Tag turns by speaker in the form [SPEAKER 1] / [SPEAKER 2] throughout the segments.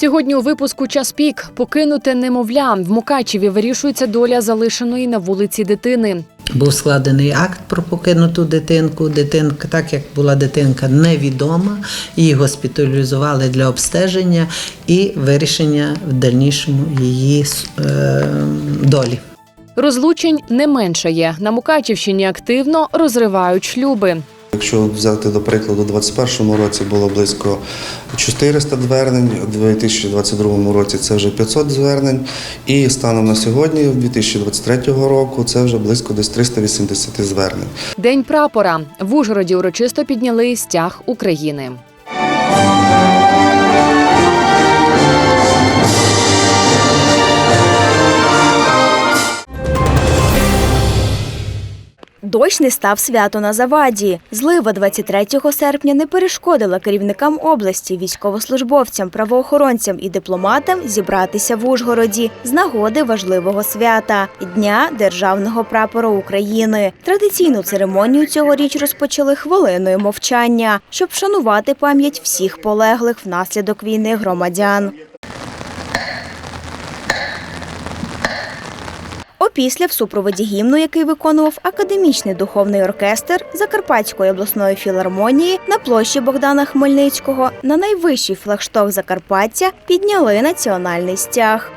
[SPEAKER 1] Сьогодні у випуску час пік покинуте немовля. В Мукачеві вирішується доля залишеної на вулиці дитини.
[SPEAKER 2] Був складений акт про покинуту дитинку. Дитинка, так як була дитинка невідома, її госпіталізували для обстеження і вирішення в дальнішому її е, долі.
[SPEAKER 1] Розлучень не меншає. На Мукачівщині активно розривають шлюби.
[SPEAKER 3] Якщо взяти до прикладу, у 2021 році було близько 400 звернень, у 2022 році це вже 500 звернень, і станом на сьогодні, 2023 року, це вже близько десь 380 звернень.
[SPEAKER 1] День прапора в Ужгороді урочисто підняли стяг України.
[SPEAKER 4] Дощ не став свято на заваді. Злива 23 серпня не перешкодила керівникам області, військовослужбовцям, правоохоронцям і дипломатам зібратися в Ужгороді з нагоди важливого свята Дня державного прапора України. Традиційну церемонію цьогоріч розпочали хвилиною мовчання, щоб вшанувати пам'ять всіх полеглих внаслідок війни громадян. Опісля в супроводі гімну, який виконував академічний духовний оркестр Закарпатської обласної філармонії на площі Богдана Хмельницького на найвищий флагшток Закарпаття підняли національний стяг.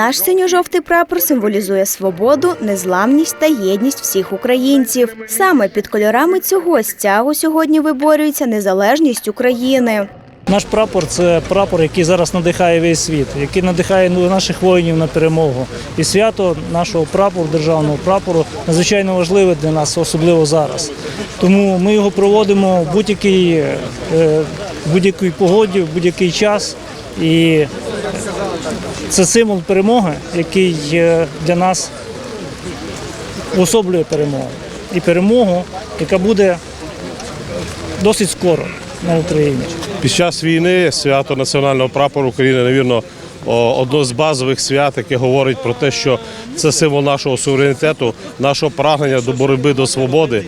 [SPEAKER 4] Наш синьо-жовтий прапор символізує свободу, незламність та єдність всіх українців. Саме під кольорами цього стягу сьогодні виборюється незалежність України.
[SPEAKER 5] Наш прапор це прапор, який зараз надихає весь світ, який надихає ну, наших воїнів на перемогу. І свято нашого прапору, державного прапору, надзвичайно важливе для нас, особливо зараз. Тому ми його проводимо в будь-якій е, будь-якій погоді, в будь-який час. І це символ перемоги, який е, для нас уособлює перемогу. І перемогу, яка буде досить скоро на Україні.
[SPEAKER 6] Під час війни свято національного прапору України, навірно, одно з базових свят, яке говорить про те, що це символ нашого суверенітету, нашого прагнення до боротьби до свободи.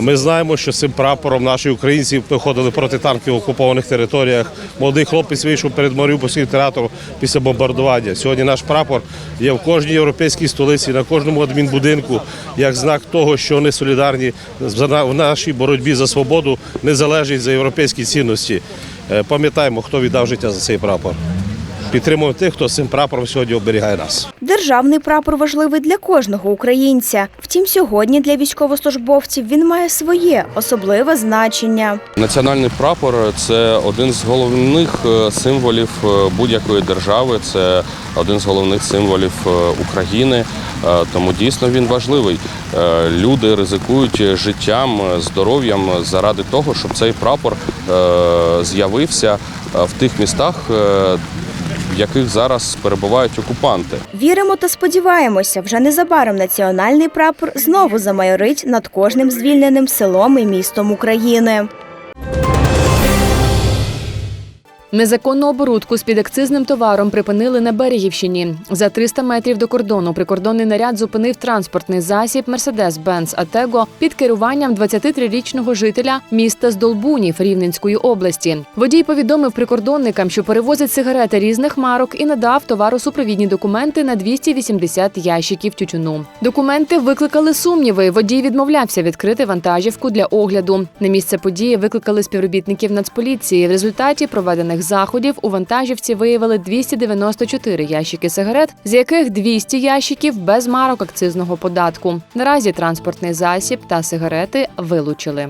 [SPEAKER 6] Ми знаємо, що цим прапором наші українці виходили проти танків в окупованих територіях. Молодий хлопець вийшов перед Маріупольським театром після бомбардування. Сьогодні наш прапор є в кожній європейській столиці, на кожному адмінбудинку, як знак того, що вони солідарні в нашій боротьбі за свободу, незалежність за європейські цінності. Е, Пам'ятаємо, хто віддав життя за цей прапор. Підтримуємо тих, хто цим прапором сьогодні оберігає нас.
[SPEAKER 4] Державний прапор важливий для кожного українця. Втім, сьогодні для військовослужбовців він має своє особливе значення.
[SPEAKER 7] Національний прапор це один з головних е, символів е, будь-якої держави. Це один з головних символів е, України. Тому дійсно він важливий. Люди ризикують життям, здоров'ям заради того, щоб цей прапор з'явився в тих містах, яких зараз перебувають окупанти.
[SPEAKER 4] Віримо та сподіваємося, вже незабаром національний прапор знову замайорить над кожним звільненим селом і містом України.
[SPEAKER 1] Незаконну оборудку з підакцизним товаром припинили на Берегівщині. За 300 метрів до кордону прикордонний наряд зупинив транспортний засіб Mercedes-Benz Атего під керуванням 23-річного жителя міста Здолбунів Рівненської області. Водій повідомив прикордонникам, що перевозить сигарети різних марок і надав товаросупровідні документи на 280 ящиків тютюну. Документи викликали сумніви. Водій відмовлявся відкрити вантажівку для огляду. На місце події викликали співробітників Нацполіції. В результаті проведених заходів у вантажівці виявили 294 ящики сигарет, з яких 200 ящиків без марок акцизного податку. Наразі транспортний засіб та сигарети вилучили.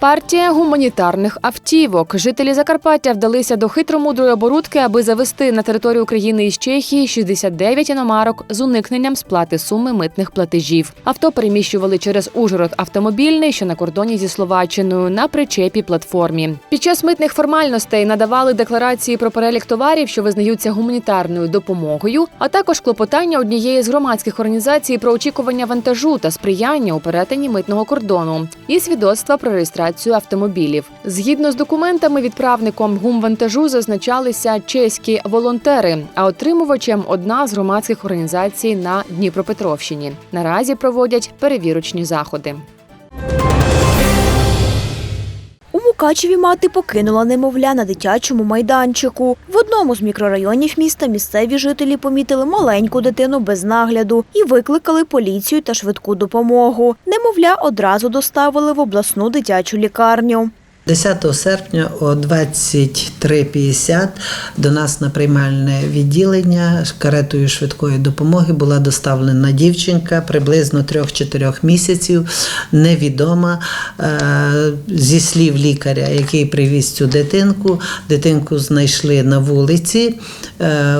[SPEAKER 1] Партія гуманітарних автівок. Жителі Закарпаття вдалися до хитромудрої оборудки, аби завести на територію України із Чехії 69 іномарок з уникненням сплати суми митних платежів. Авто переміщували через Ужгород автомобільний, що на кордоні зі Словаччиною, на причепі платформі. Під час митних формальностей надавали декларації про перелік товарів, що визнаються гуманітарною допомогою, а також клопотання однієї з громадських організацій про очікування вантажу та сприяння у перетині митного кордону і свідоцтва про реєстрацію реєстрацію автомобілів. Згідно з документами, відправником гумвантажу зазначалися чеські волонтери, а отримувачем одна з громадських організацій на Дніпропетровщині. Наразі проводять перевірочні заходи.
[SPEAKER 4] Мукачеві мати покинула немовля на дитячому майданчику. В одному з мікрорайонів міста місцеві жителі помітили маленьку дитину без нагляду і викликали поліцію та швидку допомогу. Немовля одразу доставили в обласну дитячу лікарню.
[SPEAKER 2] 10 серпня о 23.50 до нас на приймальне відділення каретою швидкої допомоги була доставлена дівчинка приблизно 3-4 місяців, невідома. Е, Зі слів лікаря, який привіз цю дитинку, дитинку знайшли на вулиці, Е,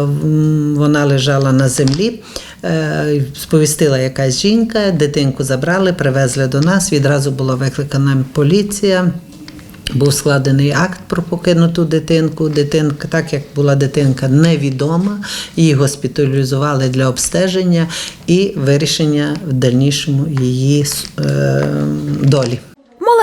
[SPEAKER 2] вона лежала на землі. Е, Сповістила якась жінка, дитинку забрали, привезли до нас. Відразу була викликана поліція. Був складений акт про покинуту дитинку. Дитинка, так як була дитинка невідома, її госпіталізували для обстеження і вирішення в дальнішому її е, долі.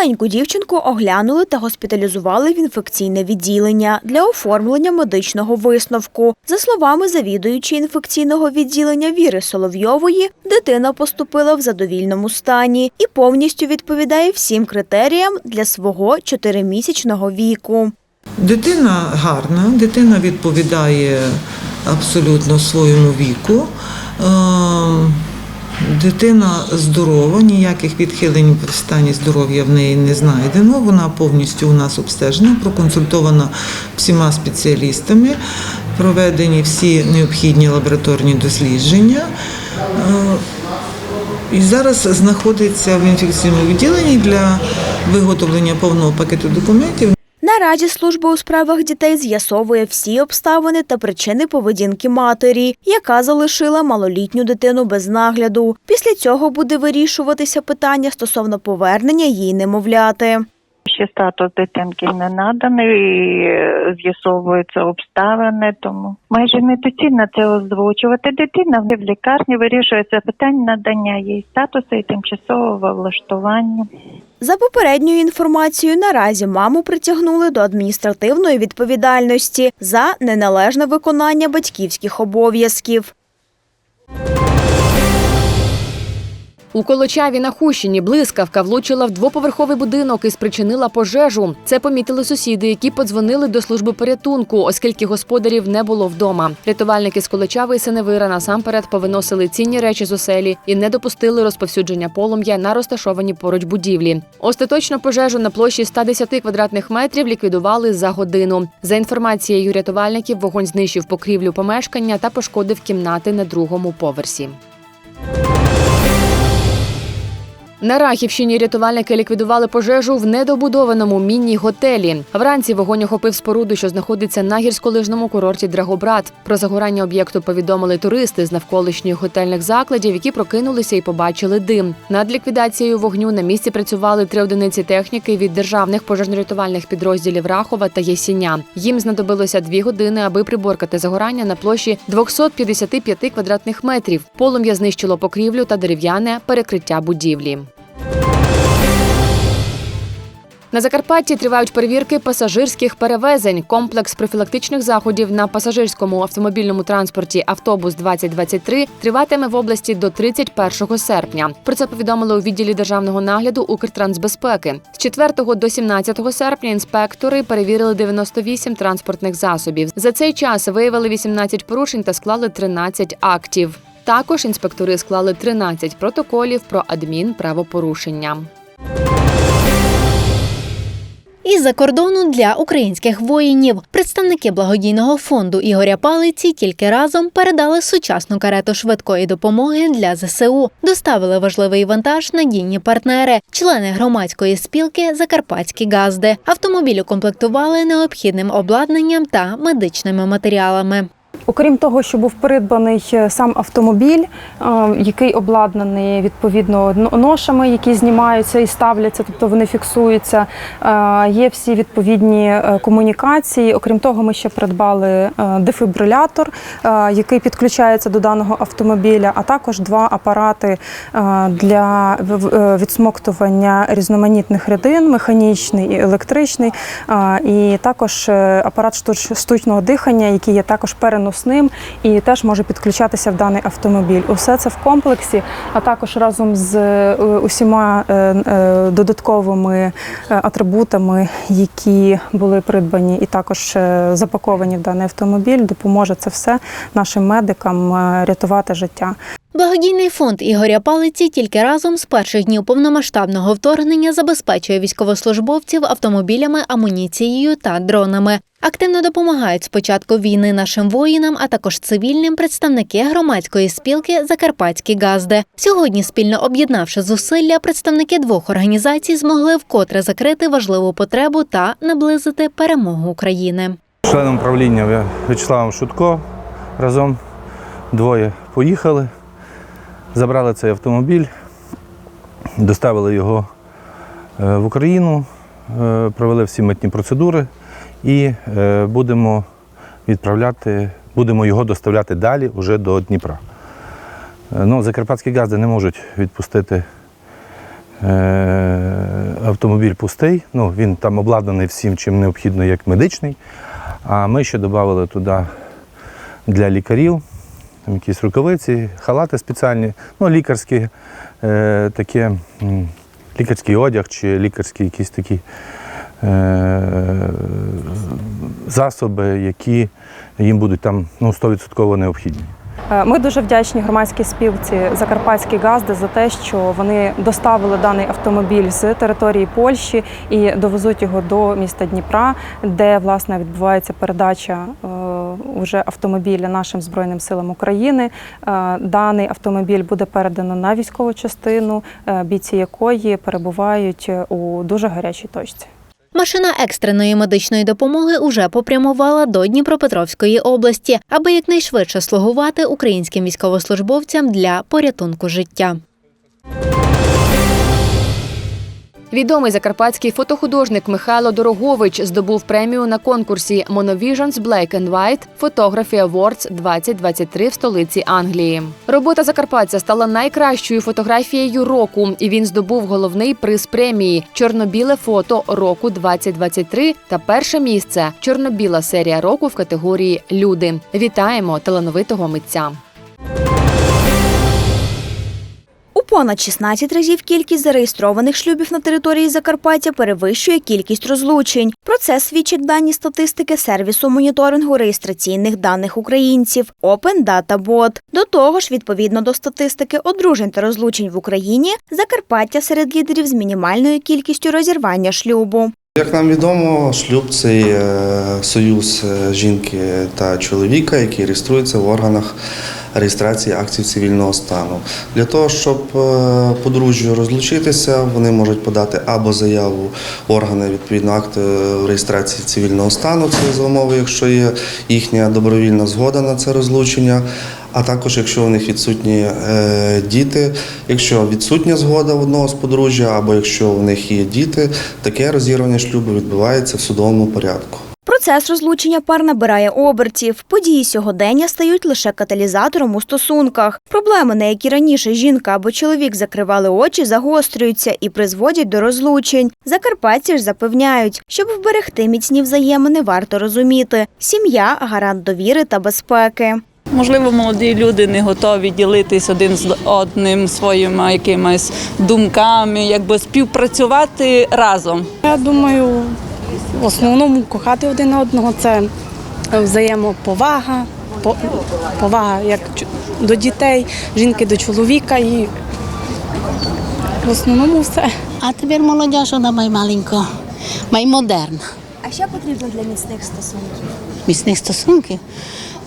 [SPEAKER 4] Маленьку дівчинку оглянули та госпіталізували в інфекційне відділення для оформлення медичного висновку. За словами завідуючої інфекційного відділення Віри Соловйової, дитина поступила в задовільному стані і повністю відповідає всім критеріям для свого чотиримісячного віку.
[SPEAKER 8] Дитина гарна, дитина відповідає абсолютно своєму віку. Дитина здорова, ніяких відхилень в стані здоров'я в неї не знайдено. Вона повністю у нас обстежена, проконсультована всіма спеціалістами, проведені всі необхідні лабораторні дослідження. Е, І зараз знаходиться в інфекційному відділенні для виготовлення повного пакету документів.
[SPEAKER 4] Наразі служба у справах дітей з'ясовує всі обставини та причини поведінки матері, яка залишила малолітню дитину без нагляду. Після цього буде вирішуватися питання стосовно повернення їй немовляти.
[SPEAKER 9] Ще статус дитинки не наданий, і е, з'ясовуються обставини, тому майже недоцільно це озвучувати. Дитина в лікарні вирішується питання надання їй статусу і тимчасового влаштування.
[SPEAKER 4] За попередньою інформацією, наразі маму притягнули до адміністративної відповідальності за неналежне виконання батьківських обов'язків.
[SPEAKER 1] У Колочаві на Хущині блискавка влучила в двоповерховий будинок і спричинила пожежу. Це помітили сусіди, які подзвонили до служби порятунку, оскільки господарів не було вдома. Рятувальники з Колочави і Синевира насамперед повиносили цінні речі з оселі і не допустили розповсюдження полум'я на розташовані поруч будівлі. Остаточно пожежу на площі 110 квадратних метрів ліквідували за годину. За інформацією рятувальників, вогонь знищив покрівлю помешкання та пошкодив кімнати на другому поверсі. На Рахівщині рятувальники ліквідували пожежу в недобудованому міні-готелі. Вранці вогонь охопив споруду, що знаходиться на гірськолижному курорті Драгобрат. Про загорання об'єкту повідомили туристи з навколишніх готельних закладів, які прокинулися і побачили дим. Над ліквідацією вогню на місці працювали три одиниці техніки від державних пожежно-рятувальних підрозділів Рахова та Єсіня. Їм знадобилося дві години, аби приборкати загорання на площі 255 квадратних метрів. Полум'я знищило покрівлю та дерев'яне перекриття будівлі. На Закарпатті тривають перевірки пасажирських перевезень. Комплекс профілактичних заходів на пасажирському автомобільному транспорті Автобус 2023 триватиме в області до 31 серпня. Про це повідомили у відділі державного нагляду Укртрансбезпеки. З 4 до 17 серпня інспектори перевірили 98 транспортних засобів. За цей час виявили 18 порушень та склали 13 актів. Також інспектори склали 13 протоколів про адмінправопорушення.
[SPEAKER 10] Із-за кордону для українських воїнів представники благодійного фонду Ігоря Палиці тільки разом передали сучасну карету швидкої допомоги для ЗСУ. Доставили важливий вантаж надійні партнери, члени громадської спілки Закарпатські газди. Автомобіль укомплектували необхідним обладнанням та медичними матеріалами.
[SPEAKER 11] Окрім того, що був придбаний е, сам автомобіль, е, який обладнаний відповідно ношами, які знімаються і ставляться, тобто вони фіксуються. е, Є всі відповідні комунікації. Окрім того, ми ще придбали дефібрилятор, який підключається до даного автомобіля, а також два апарати для відсмоктування різноманітних рідин, механічний і електричний, і також апарат штуч- штучного дихання, який є також переносним і теж може підключатися в даний автомобіль. Усе це в комплексі, а також разом з е, усіма е, е, додатковими атрибутами, які були придбані і також запаковані в даний автомобіль, допоможе це все нашим медикам рятувати життя.
[SPEAKER 10] Благодійний фонд Ігоря Палиці тільки разом з перших днів повномасштабного вторгнення забезпечує військовослужбовців автомобілями, амуніцією та дронами. Активно допомагають з початку війни нашим воїнам, а також цивільним представники громадської спілки Закарпатські газди. Сьогодні, спільно об'єднавши зусилля, представники двох організацій змогли вкотре закрити важливу потребу та наблизити перемогу України.
[SPEAKER 12] Членом правління В'ячеславом Шутко разом двоє поїхали, забрали цей автомобіль, доставили його е, в Україну, е, провели всі митні процедури і е, будемо відправляти, будемо його доставляти далі уже до Дніпра. Ну, Закарпатські газди не можуть відпустити автомобіль пустий. Ну, він там обладнаний всім, чим необхідно, як медичний. А ми ще додали туди для лікарів там якісь рукавиці, халати спеціальні, ну, лікарські, е, таке, лікарський одяг чи лікарські якісь такі е, засоби, які їм будуть там ну, 100% необхідні.
[SPEAKER 11] Е, Ми дуже вдячні громадській спілці Закарпатські газди за те, що вони доставили даний автомобіль з території Польщі і довезуть його до міста Дніпра, де власне відбувається передача е, уже автомобіля нашим збройним силам України. Е, Даний автомобіль буде передано на військову частину, е, бійці якої перебувають у дуже гарячій точці.
[SPEAKER 10] Машина екстреної медичної допомоги уже попрямувала до Дніпропетровської області, аби якнайшвидше слугувати українським військовослужбовцям для порятунку життя.
[SPEAKER 1] Відомий закарпатський фотохудожник Михайло Дорогович здобув премію на конкурсі Monovisions Black and White Photography Awards 2023 в столиці Англії. Робота закарпатця стала найкращою фотографією року, і він здобув головний приз премії Чорнобіле фото року 2023 та перше місце Чорнобіла серія року в категорії Люди. Вітаємо талановитого митця.
[SPEAKER 4] У понад 16 разів кількість зареєстрованих шлюбів на території Закарпаття перевищує кількість розлучень. Про це свідчать дані статистики сервісу моніторингу реєстраційних даних українців Open Data Bot. До того ж, відповідно до статистики одружень та розлучень в Україні, Закарпаття серед лідерів з мінімальною кількістю розірвання шлюбу.
[SPEAKER 3] Як нам відомо, шлюб це е, союз е, жінки та чоловіка, який реєструється в органах реєстрації актів цивільного стану. Для того, щоб е, подружжю розлучитися, вони можуть подати або заяву органи відповідно акт е, реєстрації цивільного стану, це за умови, якщо є їхня добровільна згода на це розлучення. А також, якщо у них відсутні е, діти, якщо відсутня згода в одного з подружжя, або якщо у них є діти, таке розірвання шлюбу відбувається в судовому порядку.
[SPEAKER 4] Процес розлучення пар набирає обертів. Події сьогодення стають лише каталізатором у стосунках. Проблеми, на які раніше жінка або чоловік закривали очі, загострюються і призводять до розлучень. Закарпатці ж запевняють, щоб вберегти міцні взаємини, варто розуміти сім'я гарант довіри та безпеки.
[SPEAKER 13] Можливо, молоді люди не готові ділитись один з одним своїми якимись думками, якби співпрацювати разом.
[SPEAKER 14] Я думаю, в основному кохати один одного це взаємоповага, повага як до дітей, жінки до чоловіка і в основному все.
[SPEAKER 15] А тепер молодь, вона має маленько, має модерна.
[SPEAKER 4] А що потрібно для міцних стосунків?
[SPEAKER 15] Міцних стосунків.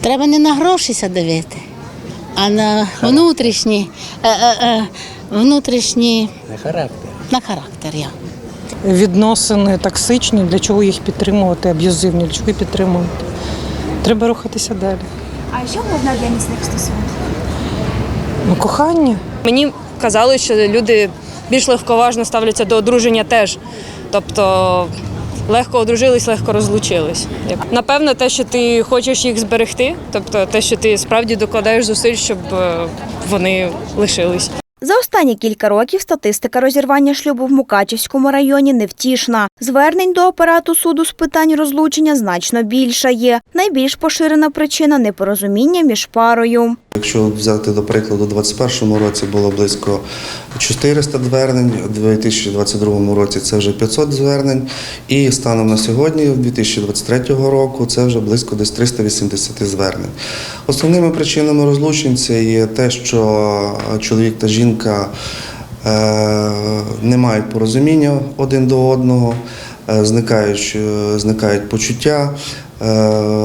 [SPEAKER 15] Треба не на гроші дивити, а на внутрішні, е, е, е, внутрішні
[SPEAKER 16] На характер.
[SPEAKER 15] на характер. Я.
[SPEAKER 17] Відносини токсичні, для чого їх підтримувати, аб'юзивні, для чого їх підтримувати. Треба рухатися далі.
[SPEAKER 4] А що можна для міцних стосунків?
[SPEAKER 17] Ну, кохання.
[SPEAKER 16] Мені казали, що люди більш легковажно ставляться до одруження теж. Тобто легко одружились, легко розлучились. Напевно, те, що ти хочеш їх зберегти, тобто те, що ти справді докладаєш зусиль, щоб е, вони лишились.
[SPEAKER 4] За останні кілька років статистика розірвання шлюбу в Мукачівському районі невтішна. Звернень до апарату суду з питань розлучення значно більше є. Найбільш поширена причина непорозуміння між парою.
[SPEAKER 3] Якщо взяти до прикладу, у 2021 році було близько 400 звернень, у 2022 році це вже 500 звернень, і станом на сьогодні, 2023 року, це вже близько десь 380 звернень. Основними причинами розлучень це є те, що чоловік та жінка е, не мають порозуміння один до одного, е, зникають, е, зникають почуття,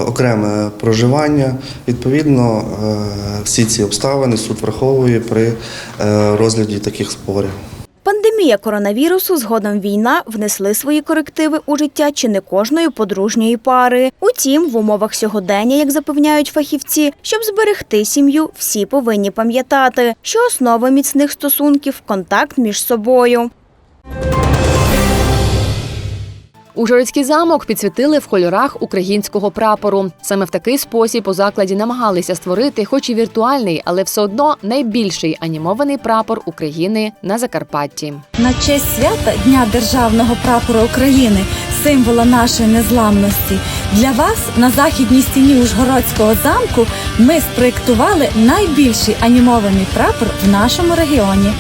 [SPEAKER 3] окреме проживання. Відповідно, е, всі ці обставини суд враховує при е, розгляді таких спорів.
[SPEAKER 4] Пандемія коронавірусу, згодом війна внесли свої корективи у життя чи не кожної подружньої пари. Утім, в умовах сьогодення, як запевняють фахівці, щоб зберегти сім'ю, всі повинні пам'ятати, що основа міцних стосунків контакт між собою.
[SPEAKER 1] Ужгородський замок підсвітили в кольорах українського прапору. Саме в такий спосіб у закладі намагалися створити, хоч і віртуальний, але все одно найбільший анімований прапор України на Закарпатті.
[SPEAKER 18] На честь свята Дня Державного прапора України, символа нашої незламності, для вас на західній стіні Ужгородського замку ми спроєктували найбільший анімований прапор в нашому регіоні.